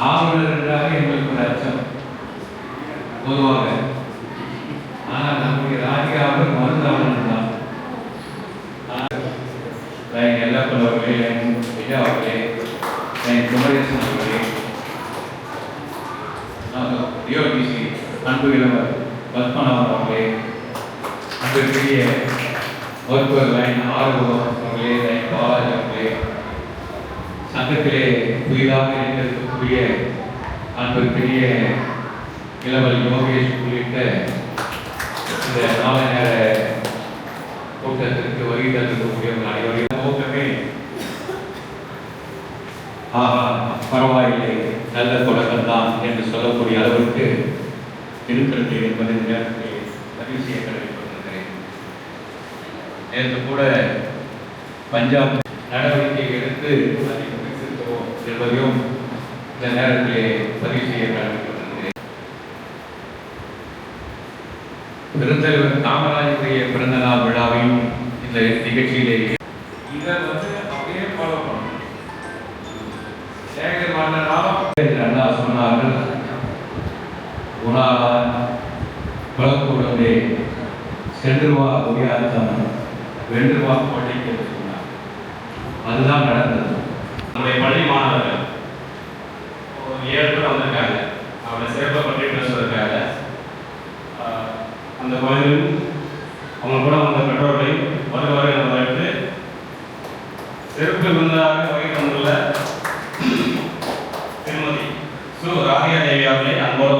ஆளுநர் என்றாலே எங்களுக்கு ஒரு அச்சம். பொதுவாக. ஆனால் நம்முடைய ராஜியாவில் மருந்தாளன் தான். லைன் எல்லப்பன் அவர்களே என் விஜயா அவர்களே லைன் குமரேசன் அவர்களே டிஓபிசி அன்பு இளவர் பத்மநாபன் அவர்களே அன்பிற்குரிய மருத்துவர் லைன் ஆர்வம் அவர்களே லைன் பாலாஜி அவர்களே சங்கத்திலே புதிதாக இணைந்திருக்கக்கூடிய அன்பிற்குரிய இளவல் யோகேஷ் உள்ளிட்ட இந்த நாலு நேர கூட்டத்திற்கு வருகை தந்திருக்கக்கூடியவர்கள் அனைவரையும் நோக்கமே ஆஹா பரவாயில்லை நல்ல தொடக்கம் தான் என்று சொல்லக்கூடிய அளவிற்கு இருக்கிறது என்பதை இந்த நேரத்தில் பதிவு செய்ய கடமைப்பட்டிருக்கிறேன். நேற்று கூட பஞ்சாப் நடவடிக்கை எடுத்து அதை என்பதையும் இந்த நேரத்திலே பதிவு செய்ய கடமைப்பட்டிருக்கிறேன் பெருந்தலைவர் காமராஜருடைய பிறந்த நாள் விழாவையும் இந்த நிகழ்ச்சியிலே இதை வந்து அப்படியே ஃபாலோ பண்ணணும். சேகர் மன்னனாலும் அண்ணா சொன்னார்கள். சென்று வா உயாத்தம் வென்று வா கோட்டைக்கு சொன்னார். அதுதான் நடந்தது. நம்முடைய பள்ளி மாணவர்கள் ஒரு ஏழு பேர் வந்திருக்காங்க அவரை சிறப்பாக பற்றி பேசுவதற்காக அந்த கோயிலும் அவங்க கூட வந்த பெற்றோர்களையும் வருக வருக வரவேற்று சிறப்பு விருந்தாக வகை தந்துள்ள திருமதி சு. ராகியா தேவி அவர்களை அன்போடு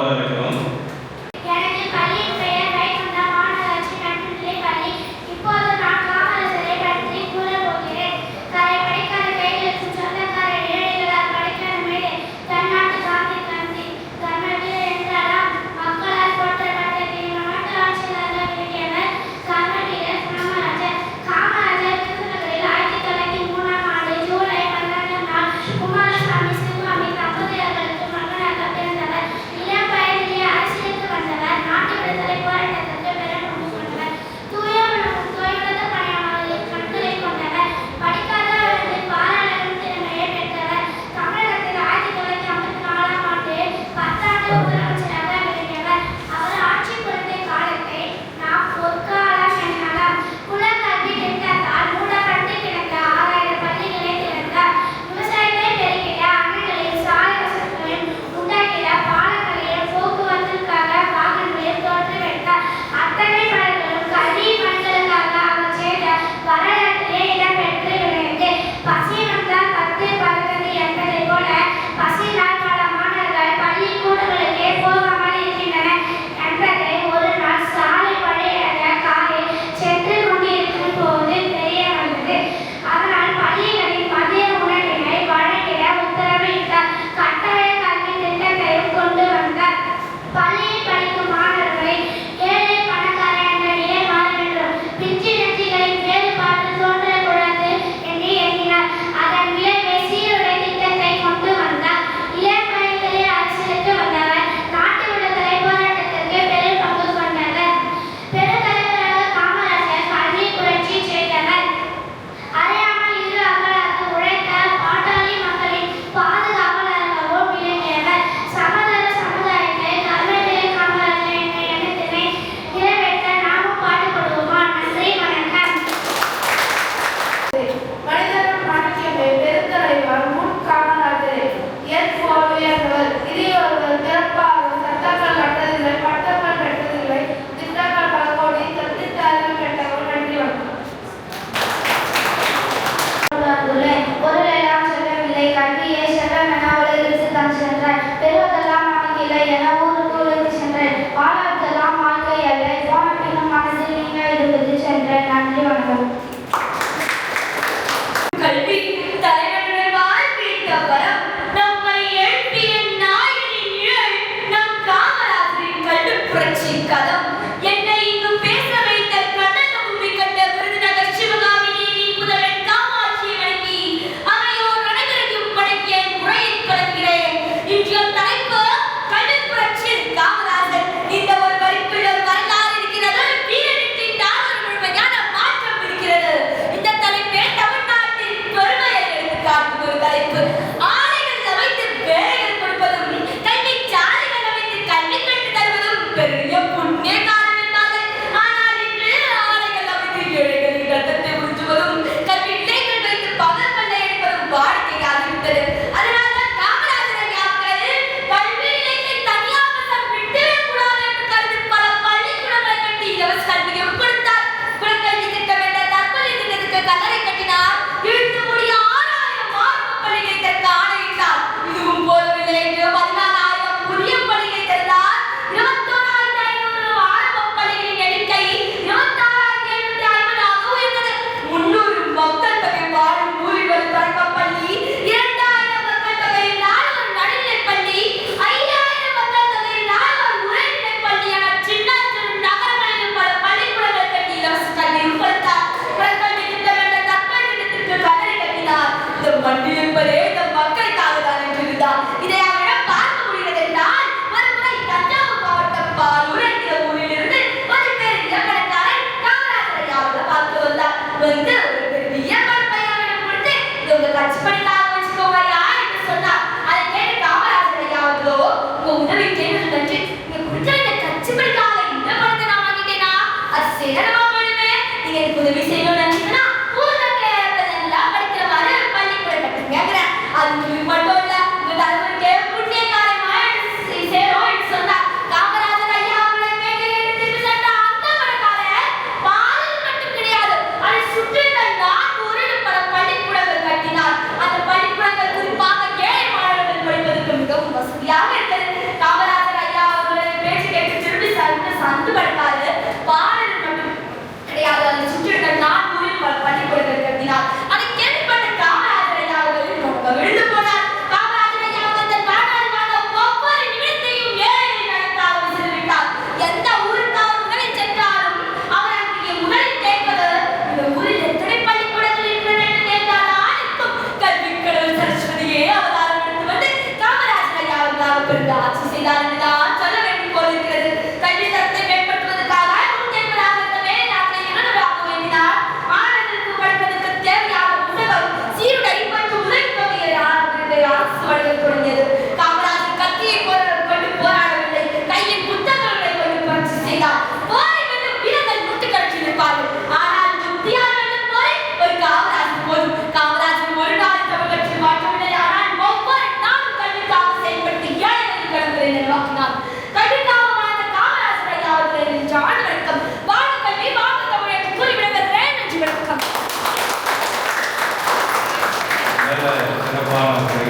நல்ல சிறப்பான முறை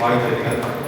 வாய்ப்பு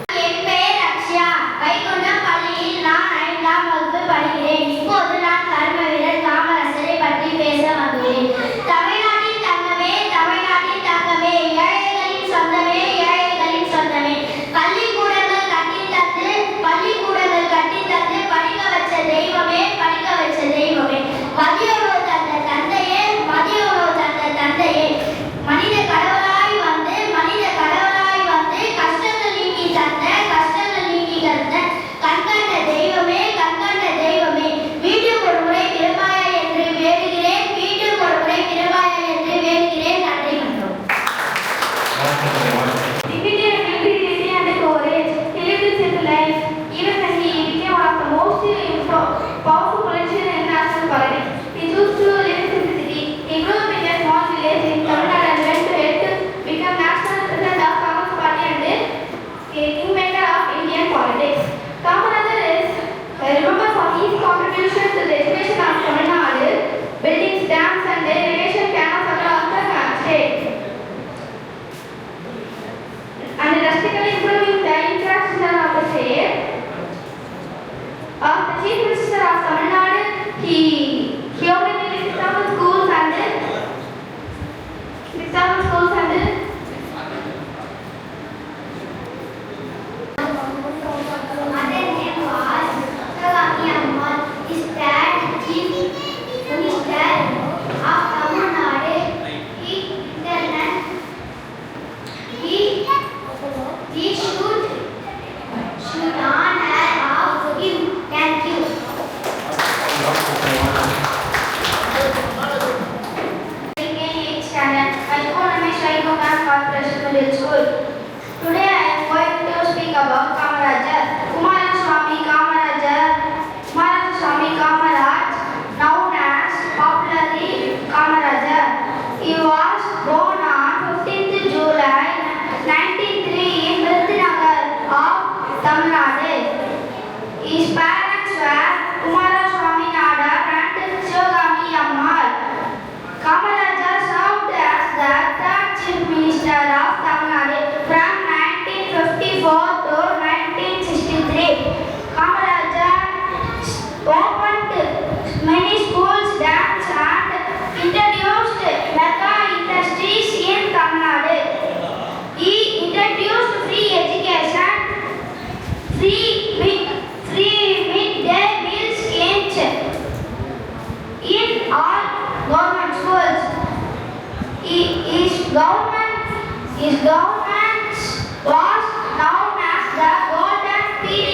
happy.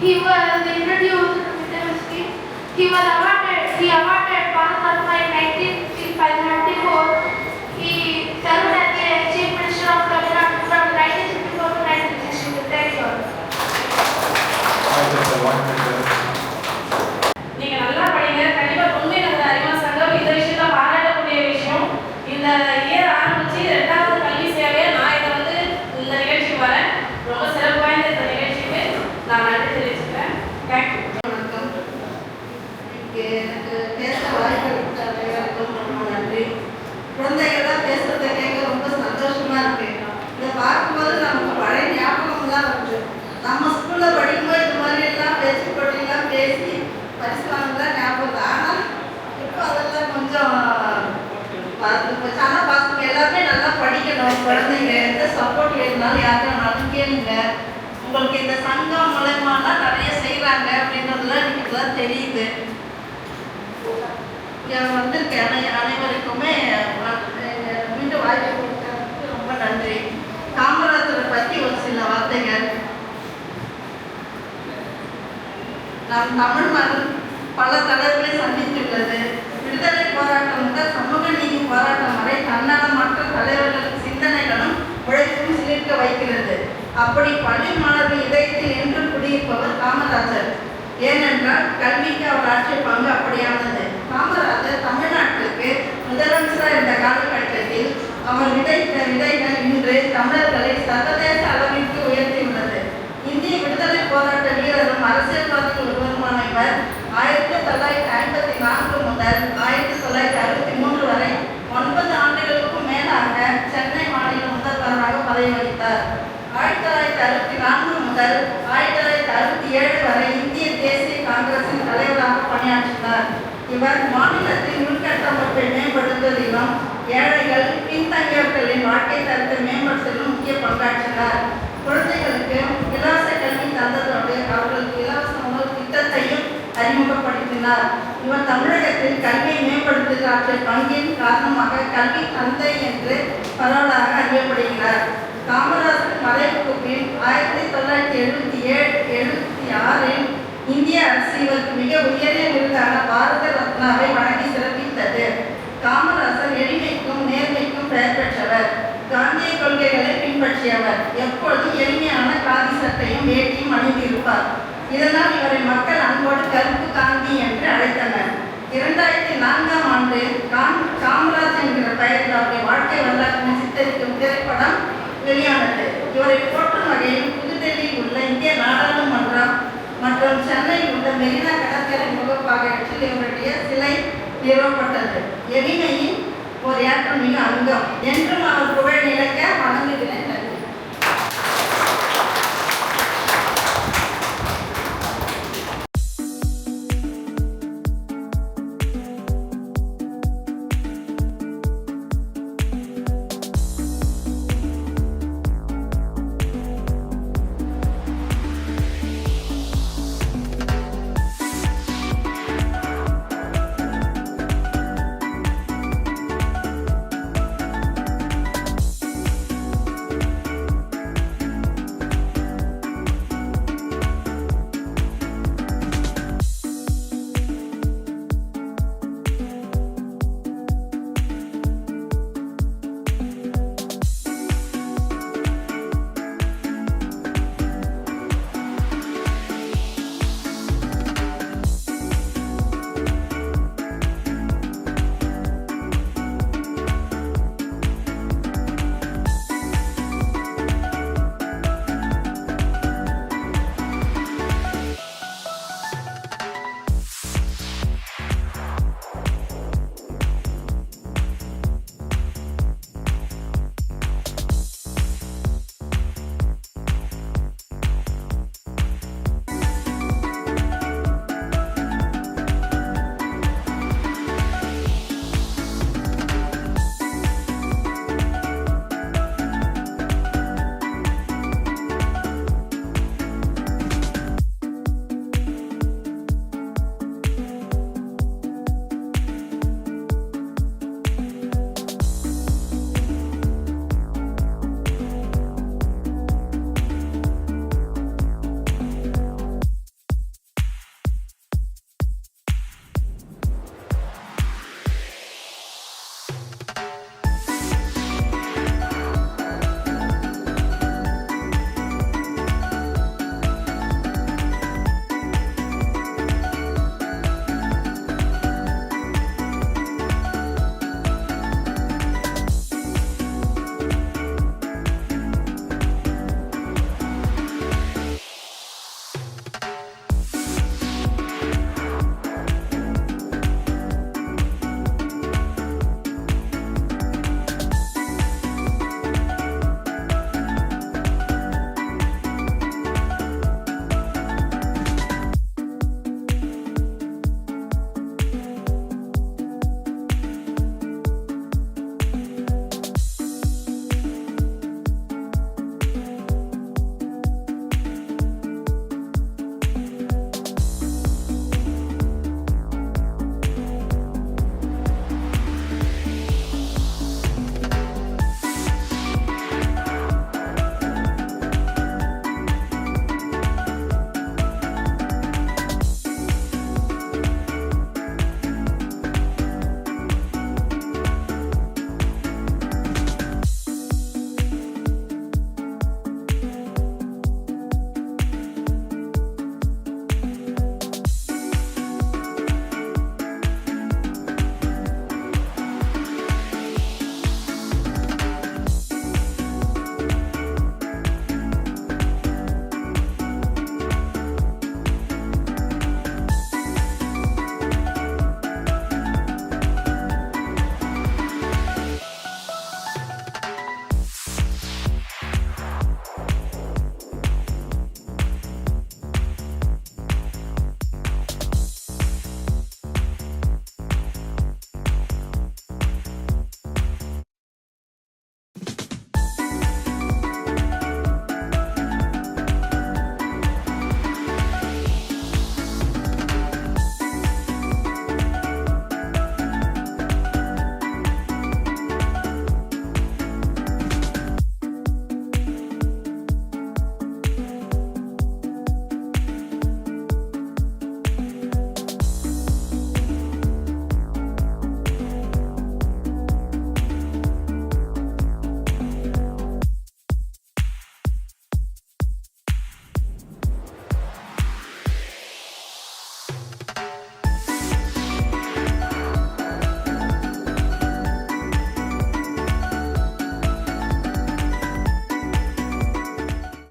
He was introduced to vitamin C. He was awarded, he awarded Bharat Ratna in 1934. He served as the Chief Minister of Tamil Nadu from 1964 to 1964. Thank you. புத்தகம் மூலயமா தான் நிறைய செய்கிறாங்க அப்படின்றதுலாம் எனக்கு தெரியுது. இங்கே வந்திருக்க அனைவருக்குமே மீண்டும் வாய்ப்பு கொடுத்ததுக்கு ரொம்ப நன்றி. காமராஜரை பற்றி ஒரு சில வார்த்தைகள். நம் தமிழ் மக்கள் பல தலைவர்களை சந்தித்துள்ளது. விடுதலை போராட்டம் முதல் சமூக நீதி போராட்டம் வரை தன்னலமற்ற தலைவர்களின் சிந்தனைகளும் உழைப்பும் சிலிர்க்க வைக்கிறது. அப்படி பள்ளி மாணவர்கள் இதயத்தில் என்று குடியிருப்பவர் காமராஜர். ஏனென்றால் கல்விக்கு அவர் ஆற்றிய பங்கு அப்படியானது. காமராஜர் தமிழ்நாட்டிற்கு முதலமைச்சராக இருந்த காலகட்டத்தில் அவர் விதைத்த விதைகள் இன்று தமிழர்களை சர்வதேச அளவிற்கு உயர்த்தியுள்ளது. இந்திய விடுதலை போராட்ட வீரரும் அரசியல்வாதிகள் ஒருவருமான இவர் ஆயிரத்தி தொள்ளாயிரத்தி ஐம்பத்தி நான்கு முதல் ஆயிரத்தி தொள்ளாயிரத்தி அறுபத்தி மூன்று வரை ஒன்பது ஆண்டுகளுக்கும் மேலாக சென்னை மாநில முதல்வராக பதவி வகித்தார் ஆயிரத்தி தொள்ளாயிரத்தி அறுபத்தி நான்கு முதல் ஆயிரத்தி தொள்ளாயிரத்தி அறுபத்தி ஏழு வரை இந்திய தேசிய காங்கிரசின் தலைவராக பணியாற்றினார். இவர் மாநிலத்தின் உள்கட்டமைப்பை மேம்படுத்துவதிலும் ஏழைகள் பின்தங்கியவர்களின் வாழ்க்கை தரத்தை மேம்படுத்துவதிலும் முக்கிய பங்காற்றினார். குழந்தைகளுக்கு இலவச கல்வி தந்ததோடு அவர்களுக்கு இலவச உணவு திட்டத்தையும் அறிமுகப்படுத்தினார். இவர் தமிழகத்தில் கல்வியை மேம்படுத்துகிற ஆற்றிய பங்கின் காரணமாக கல்வி தந்தை என்று பரவலாக அறியப்படுகிறார். காமராஜர் மறைவுக்கு பின் ஆயிரத்தி தொள்ளாயிரத்தி எழுபத்தி ஏழு எழுபத்தி ஆறில் இந்திய அரசு இவருக்கு மிக உயரிய விருதான பாரத ரத்னாவை வழங்கி சிறப்பித்தது. காமராசர் எளிமைக்கும் நேர்மைக்கும் பெயர் பெற்றவர். காந்திய கொள்கைகளை பின்பற்றியவர். எப்பொழுதும் எளிமையான காதி சட்டையும் வேட்டியும் அணிந்திருப்பார். இதனால் இவரை மக்கள் அன்போடு கருப்பு காந்தி என்று அழைத்தனர். இரண்டாயிரத்தி நான்காம் ஆண்டு காம் காமராஜ் என்கிற பெயரில் அவருடைய வாழ்க்கை வரலாற்றினை சித்தரிக்கும் திரைப்படம் வெளியானது. இவரை போற்றும் வகையில் புதுடெல்லியில் உள்ள இந்திய நாடாளுமன்றம் மற்றும் சென்னையில் உள்ள மெரினா கடற்கரை முகப்பாகத்தில் இவருடைய சிலை நிறுவப்பட்டது. எளிமையின் ஒரு ஏற்றம் மிக அங்கம். என்றும் அவர் புகழ் நிலைக்க வணங்குகிறேன்